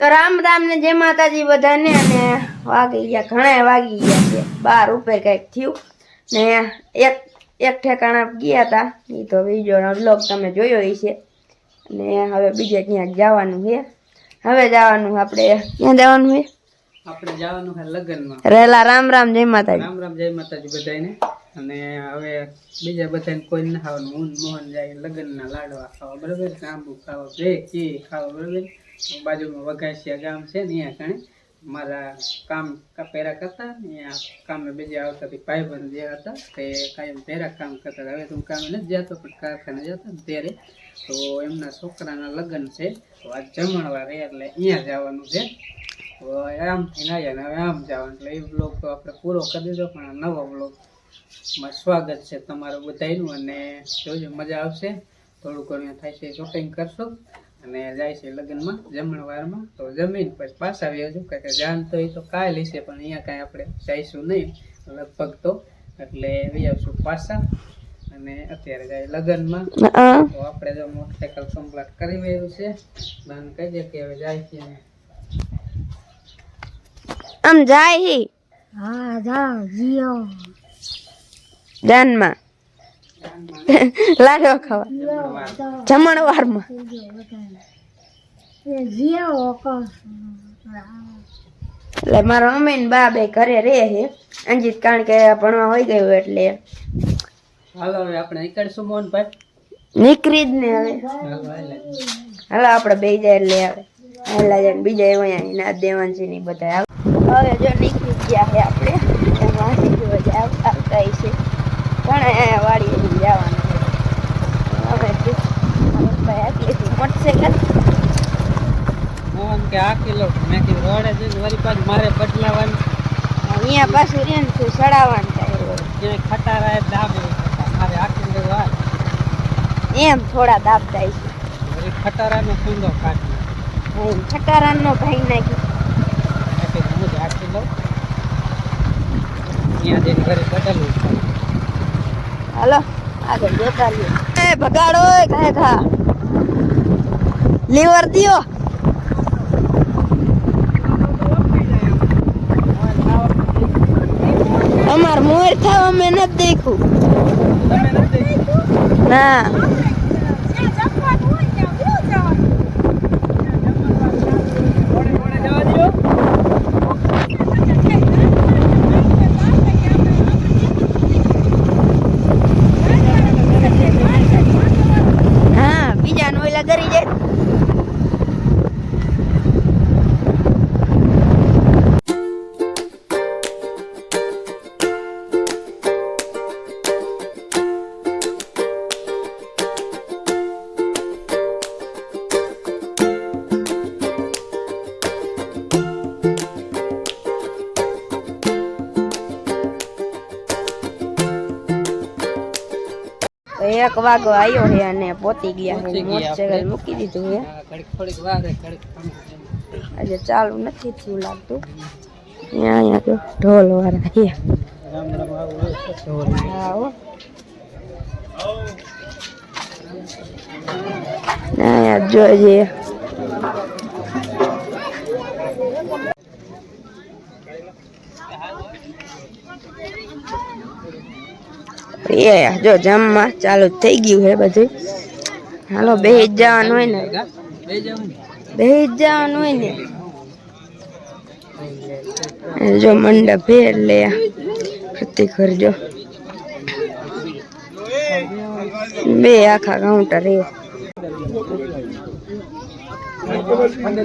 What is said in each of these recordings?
તો રામ રામ ને જય માતાજી બધાને અને વાગી ગયા ઘણા વાગી ગયા છે. બાર ઉપર કંઈક થયું ને એક એક ઠેકાણા ગયા હતા એ તો બીજો બ્લોગ તમે જોયો એ છે. ને હવે બીજે ક્યાંક જવાનું છે. હવે જવાનું આપણે ક્યાં જવાનું છે? આપણે જવાનું છે લગ્નમાં. રહેલા રામ રામ જય માતાજી. રામ રામ જય માતાજી બધાને અને હવે બીજા બધાને કોઈ ના ખાવાનું ઊન મોહન જાય લગ્નના લાડવા ખાવા બરાબર? આંબુ ખાવા કી ખાવા બરાબર? બાજુમાં વઘાસિયા ગામ છે ને અહીંયા કણે મારા કામ પેરા કરતા ને કામે બીજે આવતા ભાઈ ભાઈબંધ જે હતા તે કાયમ પહેરા કામ કરતા હવે તો હું કામે નથી જતો, પણ કારખાને જતો ને ત્યારે તો એમના છોકરાના લગ્ન છે. તો આ જમણવાર એટલે અહીંયા જવાનું છે. આમ થઈને આવ્યા ને હવે આમ જવાનું. એટલે એ બ્લોગ તો આપણે પૂરો કરી દીધો, પણ નવો બ્લોગમાં સ્વાગત છે તમારું બધાનું અને જોજો મજા આવશે. થોડું ઘણું થાય છે શોપિંગ કરશો. અને જાય છે લગ્નમાં જમણવારમાં તો જમીન પછી પાછા આવી હજુ કારણ કે જાન તો એ તો કાંઈ લેશે પણ અહીંયા કાંઈ આપણે જઈશું નહીં. લગભગ તો. એટલે આવી આવશું પાછા. અને અત્યારે જાય લગ્નમાં. તો આપણે જો મોટરસાયકલ કમ્પ્લીટ કરી રહ્યું છે. દાન કહી દે કે હવે જાય છે અમે આમ જાય હા. જા જીઓ. જાનમાં લાડવા ખાવા. જમણવારમાં. એટલે મારો મમ્મી ને બા બે ઘરે રહે છે. અંજીત કારણ કે ભણવા હોય ગયું એટલે. હાલો હવે આપણે નીકળશું મોહનભાઈ. નીકળી જ ને હવે. હાલો આપણે બે જાય એટલે આવે. હાલા જાય બીજા એવા અહીંયા ના બધા આવે. હવે જો નીકળી ગયા છે આપણે એમાં જો બધા આવતા આવતા હશે ઘણા અહીંયા વાડીએ જવાનું છે હવે ભાઈ આટલી મોટરસાયકલ મોહન કે આ કિલો મેં કીધું રોડે છે વળી પાછું મારે બદલાવાનું અહીંયા પાછું રે ને તું ચડાવવાનું ક્યાંય ખટારા એ દાબે મારે આ કિલો વાર એમ થોડા દાબતા છે. વળી ખટારાનો સુંદો કાઢી. અહીં ખટારાનો ભાઈ નાખી. એટલે હું જ આ લઉં અહીંયા જઈને ઘરે બદલવું હાલો આગળ જોતા લ્યો એ ભગાડો ઘાય ઘા લીવર દિયો. અમાર મોર થાવ અમે નથી દેખું ના એક વાગો આવ્યો છે અને પોતી ગયા છે મોટરસાયકલ મૂકી દીધું છે. આજે ચાલુ નથી થયું લાગતું. અહીંયા અહીંયા તો ઢોલ વાળા છે. અહીંયા જોઈએ. એ જો જમવા ચાલુ થઈ ગયું છે બધું. હાલો બે જવાનું હોય ને. બે જવાનું હોય ને. જો મંડપ છે એટલે પ્રતિ કરજો બે આખા કાઉન્ટર એ. અંદર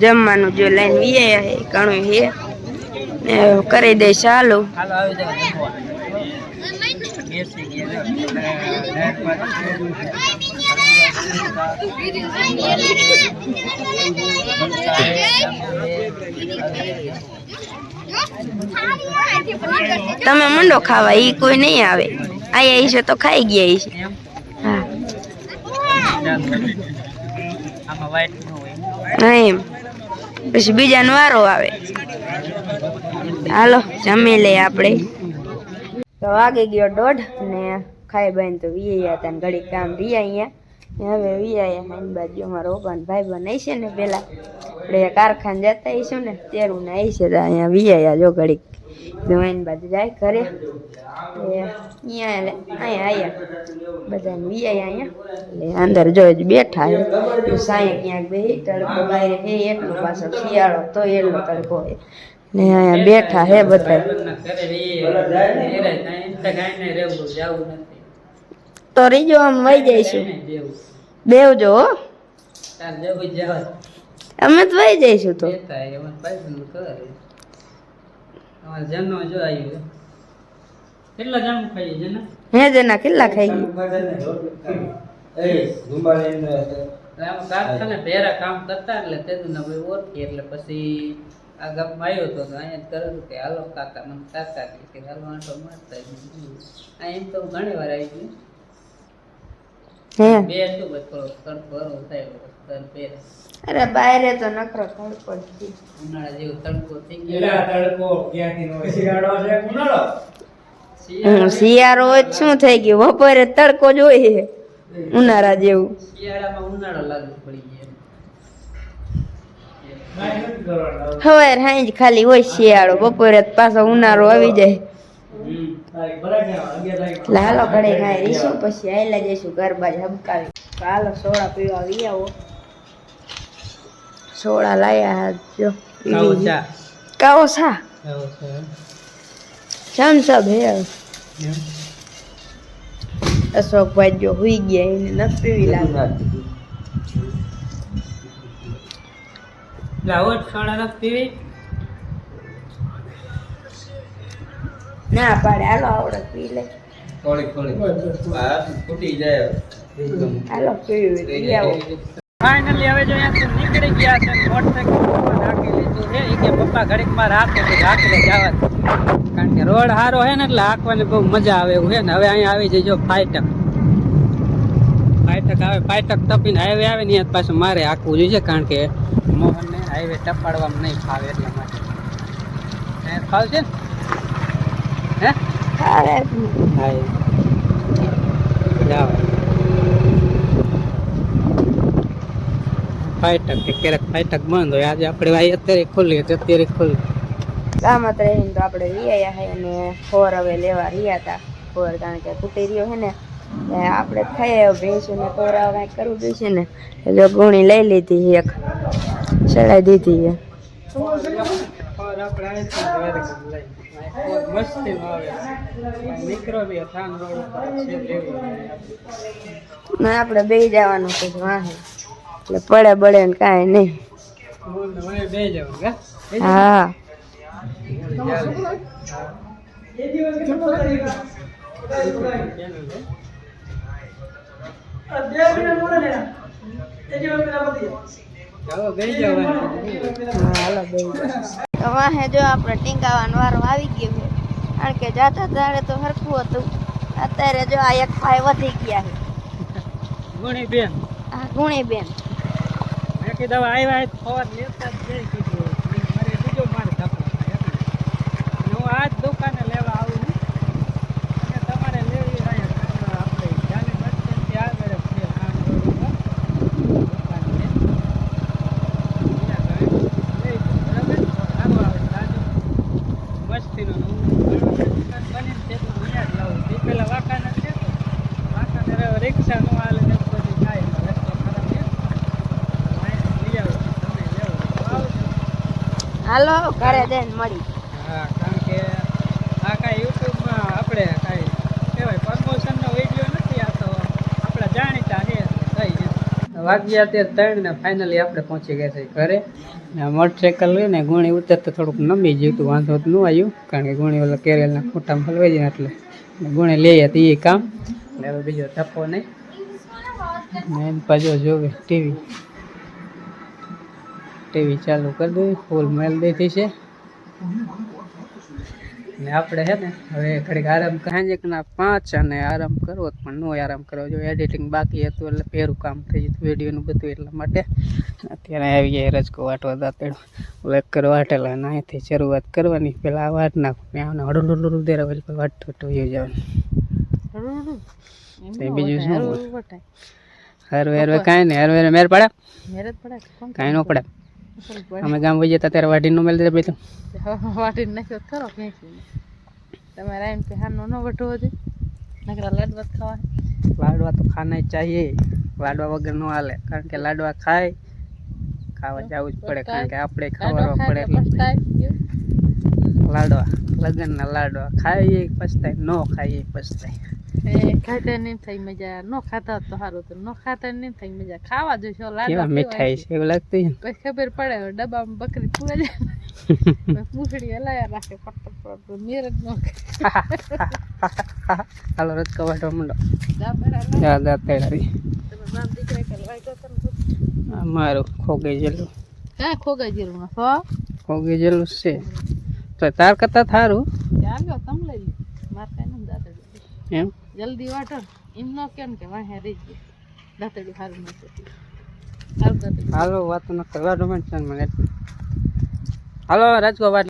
જમવાનું જો લાઈન વીએ ઘણું હે. કરી દઈશ હાલો. હાલો આવી જાવ તમે મંડો ખાવા, ઈ કોઈ નહીં આવે. આયા છે તો ખાઈ ગયા છે. હા, એમ. પછી બીજાનો વારો આવે. હાલો, જમી લઈએ આપણે. તો વાગી ગયો દોઢ ને ખાઈ બાઈને તો વીયા હતા ને ઘડી કામ રિયા અહીંયા. હવે વીયા હાઈન બાજુ અમારો ઓપાન ભાઈ બન છે ને પેલા. આપણે કારખાને જતા આવીશું ને, તેરું ને આવી છે તો અહીંયા વીયા જો ઘડીક. આઈન બાજુ જાય ઘરે. અહીંયા અહીંયા આવ્યા બધાને વીયા અહીંયા. એટલે અંદર જો બેઠા સાંય ક્યાંક બે તડકો બહાર હે, એટલો પાછો શિયાળો તો એટલો તડકો હે ને અહીંયા બેઠા હે બધા તો તો રીજો આમ વહી જઈશું. બેવજો અમે તો વહી જઈશું તો. હે જના કેટલા ખાઈ ગયા કામ કરતા એટલે ભાઈ ઓળખી એટલે પછી આ ગામમાં આવ્યો હતો તો અહીંયા જ કરેલું કે હાલો કાકા મને કાકા કે હાલો આંટો મારતા આ એમ તો હું ઘણી વાર આવી ગયું. બે શું થોડો તડકો હરો થાય અરે બાયરે તો નકરો તડકો જ ઉનાળા જેવો તડકો થઈ ગયો. હમ, શિયાળો છે ઉનાળો? શિયાળો શું થઈ ગયું? બપોરે તડકો જોઈએ ઉનાળા જેવું. શિયાળામાં ઉનાળો લાગુ પડી ગયો. સવાર સાંજ ખાલી હોય શિયાળો બપોરે પાછો ઉનાળો આવી જાય. લાલો એટલે હાલો ઘડી ખાઈ રહીશું પછી આયલા જઈશું ઘર બાજુ હબકાવી હાલો સોડા પીવા આવી આવો. સોડા લાયા જો. કાવો સા ચમચા હે અશોકભાઈ જો હુઈ ગયા એને નથી પીવી લાગે લાવો સોડા નથી પીવી. ના પાડે હાલો આવડે પી લે. થોડીક થોડીક. આ ફૂટી જાય હાલો પીવી પી આવો. ફાઇનલી હવે જો અહીંયાથી નીકળી ગયા છે મોટરસાઇકલ રાખી લીધું છે. કે પપ્પા ઘડીકમાં રાખે તો રાખી જવા કારણ કે રોડ સારો છે ને એટલે હાંકવાની બહુ મજા આવે એવું છે ને. હવે અહીંયા આવી જજો ફાઈટક ફાઈટક આવે પાયટક ટપીને હાઈવે આવે ને ત્યાં પાછું મારે આખવું જોઈએ કારણ કે મોહનને હાઈવે ટપાડવામાં નહીં ફાવે એટલા માટે. હે ફાવશે ને? હે? જાવ ફાઈટક કે ક્યારેક ફાઈટક બંધ હોય આજે આપણે ભાઈ અત્યારે ખોલીએ તો અત્યારે ખોલી ગામત રહીને તો આપણે રિયા હે અને ફોર હવે લેવા રહ્યા હતા ફોર કારણ કે તૂટી રહ્યો છે ને આપણે ખાઈ ભેંસને ફોર કાંઈક કરવું પડશે ને. એટલે ગુણી લઈ લીધી એક. ચડાઈ દીધી ને આપણે બે જવાનું છે વાહે એટલે પડે બળે ને કાંઈ નહીં. હા. ચાલો બે જવાનું હા, હાલો બે તો વાહે જો આપણે ટીંગાવાનો વારો આવી ગયો છે. કારણ કે જાતા ત્યારે તો સરખું હતું. અત્યારે જો આ એક ભાઈ વધી ગયા છે. ગુણી બેન આ ગુણી બેન બાકી દવા આવ્યા જ લેતા જ જઈ કીધું મેં મારે બીજો મારે ધપો થાય એટલે. અને હું આ જ દુકાને લેવા આવું છું અને તમારે લેવી હોય તો આપણે જાને બસ સ્ટેન્ડથી આગળ જ છે ખાન રોડ ઉપર દુકાન છે ત્યાં આગળ લઈ જાઓ, બરાબર સારું આવે તાજું મસ્તીનું ને હું બરોબર દુકાન બનીને છે તો અહીંયા જ લાવું એ પહેલાં વાંકાના છે તો વાંકાને હવે રિક્ષા નું હાલે ને એવું બધું થાય તો રસ્તો ખરાબ છે લઈ આવો તમે લેવો તો આવજો હાલો ઘરે જઈને મળી હા કારણ કે આ કાંઈ યુટ્યુબમાં આપણે કાંઈ કહેવાય પ્રમોશનનો વીડિયો નથી વાગ્યા અત્યારે ત્રણ ને ફાઇનલી આપણે પહોંચી ગયા છે ઘરે. ને મોટરસાઇકલ લઈને ને ગુણી ઉતરતા થોડુંક નમી ગયું હતું, વાંધો તો ન આવ્યું, કારણ કે ગુણી ઓલા કેરેલના ખોટામાં હલવાઈ જાય એટલે ગુણે લઈ હતી એ કામ. એટલે હવે બીજો થપ્પો નહીં. ને પાછો જોવે ટીવી. ટીવી ચાલુ કરી દઈએ ફૂલ મેલ થઈ છે ને આપણે છે ને હવે ઘડીક આરામ સાંજેકના પાંચ અને આરામ કરવો તો પણ નો આરામ કરવો જોઈએ. એડિટિંગ બાકી હતું એટલે પહેરું કામ થઈ જતું વિડીયોનું બધું એટલા માટે. અત્યારે આવી ગયા રજકો વાટવા દાંતેડો વેક કરવા વાટેલા અને અહીંથી શરૂઆત કરવાની. પહેલાં આ વાટ નાખું ને આને હડું ડું દેરા પછી વાટ વયું જવાનું. બીજું શું હોય? હરવે હરવે કાંઈ નહીં. હરવે હરવે મેર પડે? કાંઈ ન પડે? અમે ગામ જતા ત્યારે વાઢીનું મેલ દે પેલું. વાટીને નાખ્યો ખરો ભેંસીને તમે રાઈન કે હાનો નો વઢો છે. નકરા લાડવા ખાવા લાડવા તો ખાના ચાહીએ. લાડવા વગર ન હાલે. કારણ કે લાડવા ખાય ખાવા જવું જ પડે. કારણ કે આપણે ખાવા પડે એટલે લાડવા. લગ્નના લાડવા ખાઈએ પછતાય ન ખાઈએ પછતાય ખાતા નહીં થઈ મજા નો ખાતા તો સારું ન. ખાતા નહીં થઈ મજા ખાવા જોઈશે કેવા મીઠાઈ છે એવું લાગતું પછી ખબર પડે ડબ્બામાં બકરી પૂરા જાય પૂછડી હલાયા રાખે ફટ ફટ ફટ મેર જ ન હાલો માંડો ખોગઈ જેલું. ક્યાં ખોગા જેલું? ના હો જેલું છે. તો તાર કરતા થારું? ચાલ્યો તમે લઈ લો મારે કાંઈ નથી દાદા એમ? જલ્દી વાટો એમ નો કેમ કે વાહે રહી ગયું. દાંતડું સારું નથી હાલો વાત ન કરવા રોમેન્ટ મને હાલો રાજકો વાટ